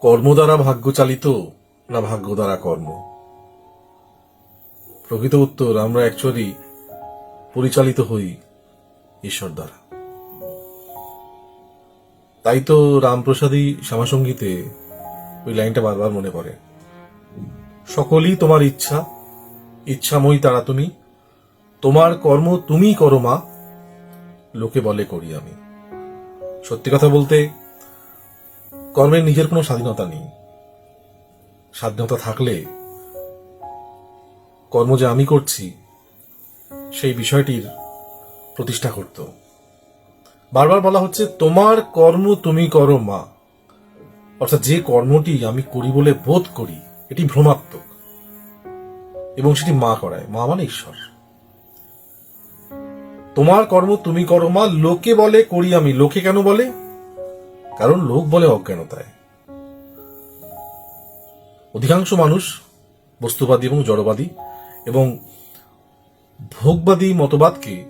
কর্ম দ্বারা ভাগ্য চালিত না ভাগ্য দ্বারা কর্ম? প্রকৃত উত্তর, আমরা অ্যাকচুয়ালি পরিচালিত হই ঈশ্বর দ্বারা। তাই তো রামপ্রসাদী শ্যামাসঙ্গীতে ওই লাইনটা বারবার মনে পড়ে। সকলই তোমার ইচ্ছা, ইচ্ছাময়ী তারা তুমি, তোমার কর্ম তুমিই করো মা, লোকে বলে করি আমি। সত্যি কথা বলতে কর্মের নিজের কোনো স্বাধীনতা নেই। স্বাধীনতা থাকলে কর্ম যে আমি করছি, সেই বিষয়টির প্রতিষ্ঠা করত। বারবার বলা হচ্ছে, তোমার কর্ম তুমি করো, মা। অর্থাৎ যে কর্মটি আমি করি বলে বোধ করি, এটি ভ্রমাত্মক। এবং সেটি মা করায়। মা মানে ঈশ্বর। তোমার কর্ম তুমি করো, মা। লোকে বলে, করি আমি। লোকে কেন বলে? কারণ লোক বলে অজ্ঞানতায় অধিকাংশ মানুষ বস্তুবাদী এবং জড়বাদী এবং ভোগবাদী মতবাদকে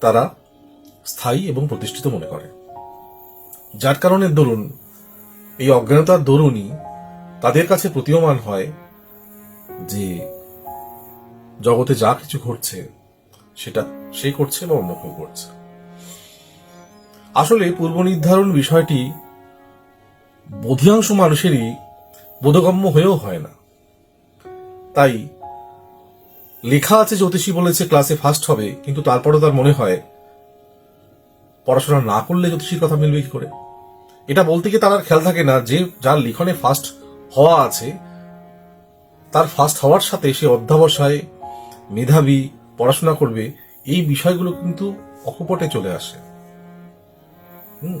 তারা স্থায়ী এবং প্রতিষ্ঠিত মনে করে। যার কারণে দরুন, এই অজ্ঞানতার দরুনই তাদের কাছে প্রতীয়মান হয় যে জগতে যা কিছু ঘটছে, সেটা সে করছে বা অন্য কেউ করছে। আসলে পূর্ব নির্ধারণ বিষয়টি অধিকাংশ মানুষেরই বোধগম্য হয়েও হয় না। তাই লেখা আছে জ্যোতিষী বলেছে ক্লাসে ফার্স্ট হবে, কিন্তু তারপরও তার মনে হয় পড়াশোনা না করলে জ্যোতিষীর কথা মিলবে কি করে? এটা বলতে গিয়ে তার আর খেয়াল থাকে না যে যার লিখনে ফার্স্ট হওয়া আছে, তার ফার্স্ট হওয়ার সাথে সে অধ্যাবসায়, মেধাবী, পড়াশোনা করবে, এই বিষয়গুলো কিন্তু অকপটে চলে আসে। হুম।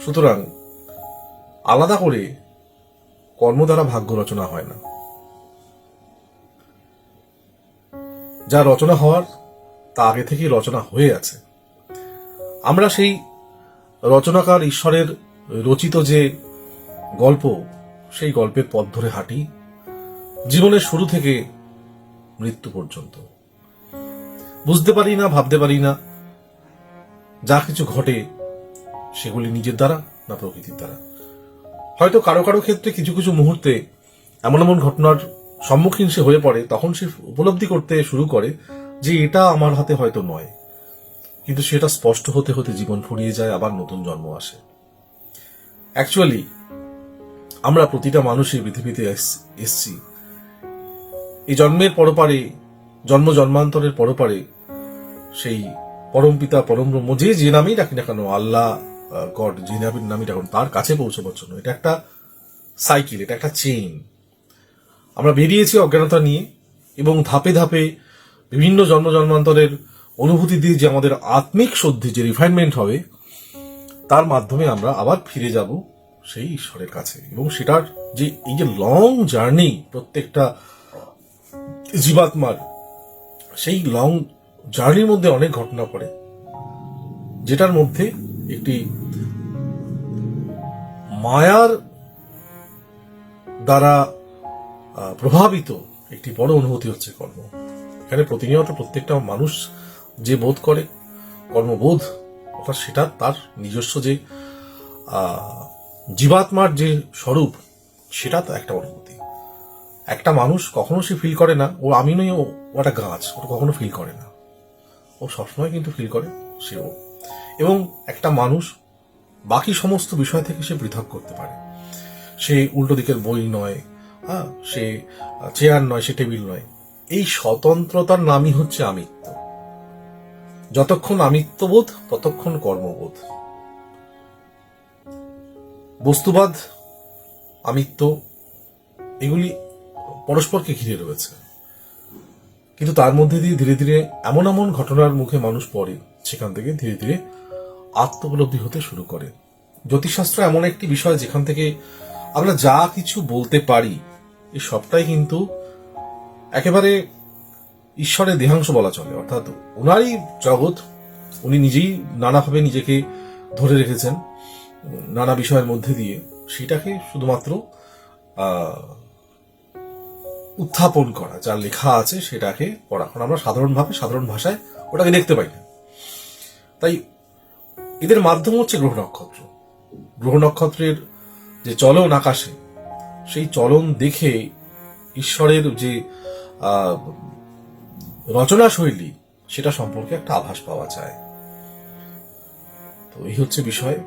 সুতরাং আলাদা করে কর্ম দ্বারা ভাগ্য রচনা হয় না। যা রচনা হওয়ার তা আগে থেকেই রচনা হয়ে আছে। আমরা সেই রচনাকার ঈশ্বরের রচিত যে গল্প, সেই গল্পের পথ ধরে হাঁটি জীবনের শুরু থেকে মৃত্যু পর্যন্ত। বুঝতে পারি না, ভাবতে পারি না যা কিছু ঘটে, সেগুলি নিজের দ্বারা না প্রকৃতির দ্বারা। হয়তো কারও কারও ক্ষেত্রে কিছু কিছু মুহূর্তে এমন এমন ঘটনার সম্মুখীন সে হয়ে পড়ে, তখন সে উপলব্ধি করতে শুরু করে যে এটা আমার হাতে হয়তো নয়। কিন্তু সেটা স্পষ্ট হতে হতে জীবন ফুরিয়ে যায়, আবার নতুন জন্ম আসে। অ্যাকচুয়ালি আমরা প্রতিটা মানুষই পৃথিবীতে এস- এসছি। এই জন্মের পরপারে, জন্ম জন্মান্তরের পরপারে সেই পরম পিতা, পরম ব্রহ্ম, যে যে নামেই ডাকি না কেন, আল্লাহ গড, যে নামের নামই ডাকুন, তার কাছে পৌঁছবার জন্য। এটা একটা সাইকেল এটা একটা চেইন আমরা বেরিয়েছি অজ্ঞানতা নিয়ে এবং ধাপে ধাপে বিভিন্ন জন্ম জন্মান্তরের অনুভূতি দিয়ে যে আমাদের আত্মিক শুদ্ধি যে রিফাইনমেন্ট হবে, তার মাধ্যমে আমরা আবার ফিরে যাব সেই ঈশ্বরের কাছে। এবং সেটার যে এই যে লং জার্নি প্রত্যেকটা জীবাত্মার, সেই লং জার্নির মধ্যে অনেক ঘটনা পড়ে, যেটার মধ্যে একটি মায়ার দ্বারা প্রভাবিত একটি বড় অনুভূতি হচ্ছে কর্ম। এখানে প্রতিনিয়ত প্রত্যেকটা মানুষ যে বোধ করে, কর্মবোধ, অর্থাৎ সেটা তার নিজস্ব যে জীবাত্মার যে স্বরূপ, সেটা তো একটা অনুভূতি। একটা মানুষ কখনো সে ফিল করে না, ও আমি নই, ও একটা গাছ, ওটা কখনো ফিল করে না। ও সবসময় কিন্তু ফিল করে, সেও। এবং একটা মানুষ বাকি সমস্ত বিষয় থেকে সে পৃথক করতে পারে। সে উল্টো দিকের বই নয় হ্যাঁ সে চেয়ার নয়, সে টেবিল নয়। এই স্বতন্ত্রতার নামই হচ্ছে আমিত্ব। যতক্ষণ আমিত্ববোধ, ততক্ষণ কর্মবোধ। বস্তুবাদ, আমিত্ব, এগুলি পরস্পরকে ঘিরে রয়েছে। কিন্তু তার মধ্যে দিয়ে ধীরে ধীরে এমন এমন ঘটনার মুখে মানুষ পড়ে, সেখান থেকে ধীরে ধীরে আত্মোপলব্ধি হতে শুরু করে। জ্যোতিষশাস্ত্র এমন একটি বিষয় যেখান থেকে আমরা যা কিছু বলতে পারি এই সবটাই কিন্তু একেবারে ঈশ্বরের দেহাংশ বলা চলে। অর্থাৎ ওনারই জগৎ, উনি নিজেই নানাভাবে নিজেকে ধরে রেখেছেন, নানা বিষয়ের মধ্যে দিয়ে। সেটাকে শুধুমাত্র উত্থাপন করা, যা লেখা আছে সেটাকে পড়া। কারণ আমরা সাধারণভাবে সাধারণ ভাষায় ওটাকে দেখতে পাই না। তাই এদের মাধ্যম হচ্ছে গ্রহ নক্ষত্র। গ্রহ নক্ষত্রের যে চলন আকাশে, সেই চলন দেখে ঈশ্বরের যে রচনা শৈলী সেটা সম্পর্কে একটা আভাস পাওয়া যায়। তো এই হচ্ছে বিষয়।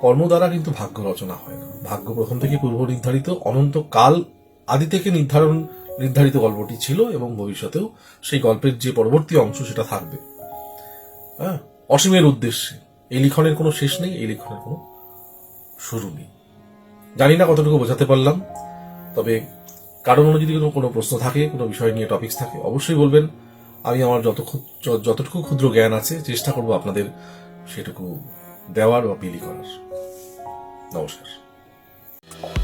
কর্ম দ্বারা কিন্তু ভাগ্য রচনা হয় না। ভাগ্য প্রথম থেকে পূর্ব নির্ধারিত অনন্ত কাল আদি থেকে নির্ধারণ, নির্ধারিত গল্পটি ছিল এবং ভবিষ্যতেও সেই গল্পের যে পরবর্তী অংশ সেটা থাকবে। হ্যাঁ অসীমের উদ্দেশ্যে। এই লিখনের কোনো শেষ নেই, এই লিখনের কোনো শুরু নেই। জানি না কতটুকু বোঝাতে পারলাম, তবে কারও মনে যদি কোনো কোনো প্রশ্ন থাকে, কোনো বিষয় নিয়ে টপিকস থাকে, অবশ্যই বলবেন। আমি আমার যত যতটুকু ক্ষুদ্র জ্ঞান আছে, চেষ্টা করব আপনাদের সেটুকু দেওয়ার বা বিলি করার। নমস্কার।